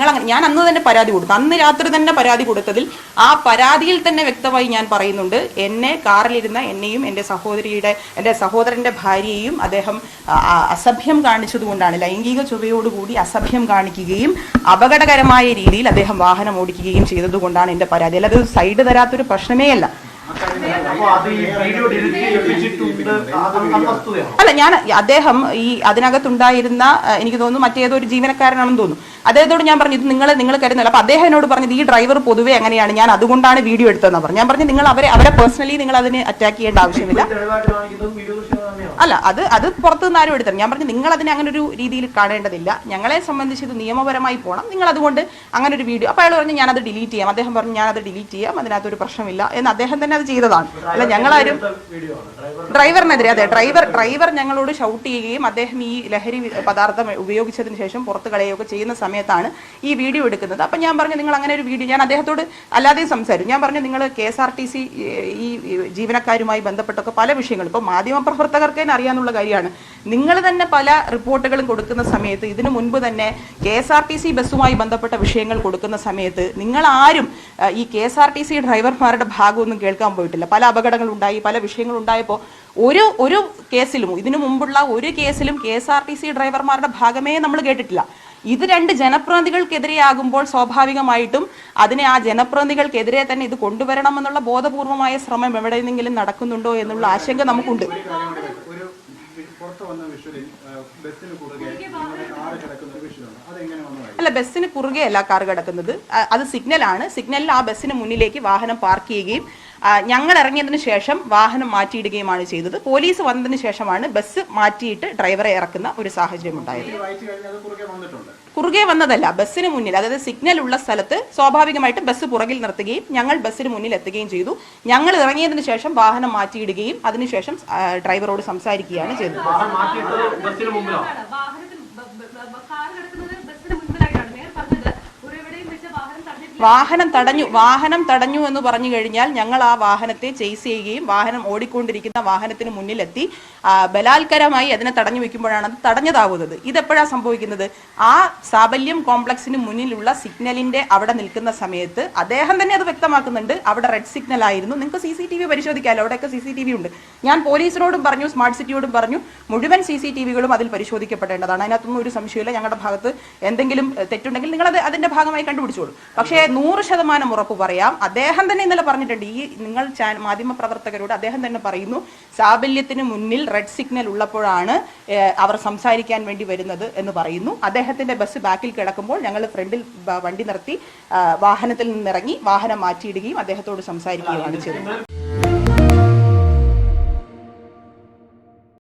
നിങ്ങൾ ഞാൻ അന്ന് തന്നെ പരാതി കൊടുത്തു. അന്ന് രാത്രി തന്നെ പരാതി കൊടുത്തതിൽ ആ പരാതിയിൽ തന്നെ വ്യക്തമായി ഞാൻ പറയുന്നുണ്ട്. എന്നെ കാറിലിരുന്ന എന്നെയും എന്റെ സഹോദരിയുടെ എന്റെ സഹോദരന്റെ ഭാര്യയെയും അദ്ദേഹം അസഭ്യം കാണിച്ചതുകൊണ്ടാണ് ലൈംഗിക ചുവയോടുകൂടി അസഭ്യം കാണിക്കുകയും അപകടകരമായ രീതിയിൽ അദ്ദേഹം വാഹനം ഓടിക്കുകയും ചെയ്തതുകൊണ്ടാണ് എന്റെ പരാതി. അല്ലാതെ സൈഡ് തരാത്തൊരു പ്രശ്നമേ അല്ല. അല്ല ഞാൻ അദ്ദേഹം ഈ അതിനകത്തുണ്ടായിരുന്ന എനിക്ക് തോന്നുന്നു മറ്റേതോ ഒരു ജീവനക്കാരനാണെന്ന് തോന്നുന്നു. അദ്ദേഹത്തോട് ഞാൻ പറഞ്ഞു ഇത് നിങ്ങൾ നിങ്ങൾ കരുതുന്നില്ല. അപ്പൊ അദ്ദേഹം എന്നോട് പറഞ്ഞത് ഈ ഡ്രൈവർ പൊതുവേ അങ്ങനെയാണ്. ഞാൻ അതുകൊണ്ടാണ് വീഡിയോ എടുത്തതെന്ന് പറഞ്ഞു. ഞാൻ പറഞ്ഞു നിങ്ങൾ അവരെ അവരെ പേഴ്സണലി നിങ്ങൾ അതിന് അറ്റാക്ക് ചെയ്യേണ്ട ആവശ്യമില്ല. അല്ല അത് അത് പുറത്തു നിന്ന് ആരും എടുത്തത് ഞാൻ പറഞ്ഞു നിങ്ങൾ അതിനെ അങ്ങനെ ഒരു രീതിയിൽ കാണേണ്ടതില്ല. ഞങ്ങളെ സംബന്ധിച്ച് ഇത് നിയമപരമായി പോകണം നിങ്ങൾ അതുകൊണ്ട് അങ്ങനെ ഒരു വീഡിയോ അപ്പോൾ അയാൾ പറഞ്ഞു ഞാനത് ഡിലീറ്റ് ചെയ്യാം. അദ്ദേഹം പറഞ്ഞു ഞാനത് ഡിലീറ്റ് ചെയ്യാം. അതിനകത്തൊരു പ്രശ്നമില്ല. എന്ന് അദ്ദേഹം തന്നെ അത് ചെയ്തതാണ്. അല്ല ഞങ്ങളാരും ഡ്രൈവറിനെതിരെ അതെ ഡ്രൈവർ ഡ്രൈവർ ഞങ്ങളോട് ഷൗട്ട് ചെയ്യുകയും അദ്ദേഹം ഈ ലഹരി പദാർത്ഥം ഉപയോഗിച്ചതിന് ശേഷം പുറത്ത് കളയുകയൊക്കെ ചെയ്യുന്ന സമയത്താണ് ഈ വീഡിയോ എടുക്കുന്നത്. അപ്പം ഞാൻ പറഞ്ഞു നിങ്ങൾ അങ്ങനെ ഒരു വീഡിയോ ഞാൻ അദ്ദേഹത്തോട് അല്ലാതെയും സംസാരിച്ചു. ഞാൻ പറഞ്ഞു നിങ്ങൾ K S R T C ഈ ജീവനക്കാരുമായി ബന്ധപ്പെട്ടൊക്കെ പല വിഷയങ്ങളും ഇപ്പോൾ മാധ്യമപ്രവർത്തകർക്ക് അറിയാനുള്ള കാര്യമാണ്. നിങ്ങൾ തന്നെ പല റിപ്പോർട്ടുകളും കൊടുക്കുന്ന സമയത്ത് ഇതിനു മുൻപ് തന്നെ K S R T C ബസ്സുമായി ബന്ധപ്പെട്ട വിഷയങ്ങൾ കൊടുക്കുന്ന സമയത്ത് നിങ്ങൾ ആരും ഈ K S R T C ഡ്രൈവർമാരുടെ ഭാഗമൊന്നും കേൾക്കാൻ പോയിട്ടില്ല. പല അപകടങ്ങൾ ഉണ്ടായി പല വിഷയങ്ങൾ ഉണ്ടായപ്പോൾ ഒരു ഒരു കേസിലും ഇതിനു മുമ്പുള്ള ഒരു കേസിലും K S R T C ഡ്രൈവർമാരുടെ ഭാഗമേ നമ്മൾ കേട്ടിട്ടില്ല. ഇത് രണ്ട് ജനപ്രതിനിധികൾക്കെതിരെയാകുമ്പോൾ സ്വാഭാവികമായിട്ടും അതിനെ ആ ജനപ്രതിനിധികൾക്കെതിരെ തന്നെ ഇത് കൊണ്ടുവരണമെന്നുള്ള ബോധപൂർവമായ ശ്രമം എവിടെ നിന്നെങ്കിലും നടക്കുന്നുണ്ടോ എന്നുള്ള ആശങ്ക നമുക്കുണ്ട്. പുറത്ത് വന്ന വിഷ്വലിൽ ആ, ബസ്സിന് കുറുകെ നിങ്ങളുടെ കാറ് കിടക്കുന്ന ഒരു വിഷ്വലുണ്ട് അതെങ്ങനെ വന്നതായി അല്ല ബസ്സിന് കുറുകെ അല്ല കാർ കിടക്കുന്നത് അത് സിഗ്നലാണ്. സിഗ്നലിൽ ആ ബസ്സിന് മുന്നിലേക്ക് വാഹനം പാർക്ക് ചെയ്യുകയും ഞങ്ങൾ ഇറങ്ങിയതിന് ശേഷം വാഹനം മാറ്റിയിടുകയുമാണ് ചെയ്തത്. പോലീസ് വന്നതിന് ശേഷമാണ് ബസ് മാറ്റിയിട്ട് ഡ്രൈവറെ ഇറക്കുന്ന ഒരു സാഹചര്യം ഉണ്ടായത്. കുറുകെ വന്നതല്ല ബസ്സിന് മുന്നിൽ അതായത് സിഗ്നൽ ഉള്ള സ്ഥലത്ത് സ്വാഭാവികമായിട്ട് ബസ് പുറകിൽ നിർത്തുകയും ഞങ്ങൾ ബസ്സിന് മുന്നിൽ എത്തുകയും ചെയ്തു. ഞങ്ങൾ ഇറങ്ങിയതിന് ശേഷം വാഹനം മാറ്റിയിടുകയും അതിനുശേഷം ഡ്രൈവറോട് സംസാരിക്കുകയാണ് ചെയ്തത് വാഹനം മാറ്റിയിട്ടത് ബസ്സിന് മുമ്പിലാണ് വാഹനത്തിൽ ബ- ബ- ബ- കാർ കിടക്കുന്നത് ബസ്സിന് മുൻപിലായിട്ടാണ് നേരെ പറഞ്ഞത് ഒരു എവിടെയും വെച്ച് വാഹനം തടഞ്ഞു വാഹനം തടഞ്ഞു എന്ന് പറഞ്ഞു കഴിഞ്ഞാൽ ഞങ്ങൾ ആ വാഹനത്തെ ചേസ് ചെയ്യുകയും വാഹനം ഓടിക്കൊണ്ടിരിക്കുന്ന വാഹനത്തിന് മുന്നിലെത്തി ബലാത്കരമായി അതിനെ തടഞ്ഞു വെക്കുമ്പോഴാണ് അത് തടഞ്ഞതാവുന്നത്. ഇതെപ്പോഴാണ് സംഭവിക്കുന്നത്? ആ സാബല്യം കോംപ്ലക്സിന് മുന്നിലുള്ള സിഗ്നലിന്റെ അവിടെ നിൽക്കുന്ന സമയത്ത് അദ്ദേഹം തന്നെ അത് വ്യക്തമാക്കുന്നുണ്ട്. അവിടെ റെഡ് സിഗ്നൽ ആയിരുന്നു. നിങ്ങൾക്ക് സി സി ടി വി പരിശോധിക്കാമല്ലോ അവിടെയൊക്കെ സി സി ടി വി ഉണ്ട്. ഞാൻ പോലീസിനോടും പറഞ്ഞു സ്മാർട്ട് സിറ്റിയോടും പറഞ്ഞു മുഴുവൻ സി സി ടി വികളും അതിൽ പരിശോധിക്കപ്പെടേണ്ടതാണ് അതിനകത്തൊന്നും ഒരു സംശയമില്ല ഞങ്ങളുടെ ഭാഗത്ത് എന്തെങ്കിലും തെറ്റുണ്ടെങ്കിൽ നിങ്ങൾ അത് അതിന്റെ ഭാഗമായി കണ്ടുപിടിച്ചോളൂ. പക്ഷേ നൂറ് ശതമാനം ഉറപ്പ് പറയാം. അദ്ദേഹം തന്നെ ഇന്നലെ പറഞ്ഞിട്ടുണ്ട് ഈ നിങ്ങൾ മാധ്യമ പ്രവർത്തകരോട് അദ്ദേഹം തന്നെ പറയുന്നു സാബല്യത്തിന് മുന്നിൽ റെഡ് സിഗ്നൽ ഉള്ളപ്പോഴാണ് അവർ സംസാരിക്കാൻ വേണ്ടി വരുന്നത് എന്ന് പറയുന്നു. അദ്ദേഹത്തിന്റെ ബസ് ബാക്കിൽ കിടക്കുമ്പോൾ ഞങ്ങൾ ഫ്രണ്ടിൽ വണ്ടി നിർത്തി വാഹനത്തിൽ നിന്നിറങ്ങി വാഹനം മാറ്റിയിടുകയും അദ്ദേഹത്തോട് സംസാരിക്കുകയുമാണ് ചെയ്തത്.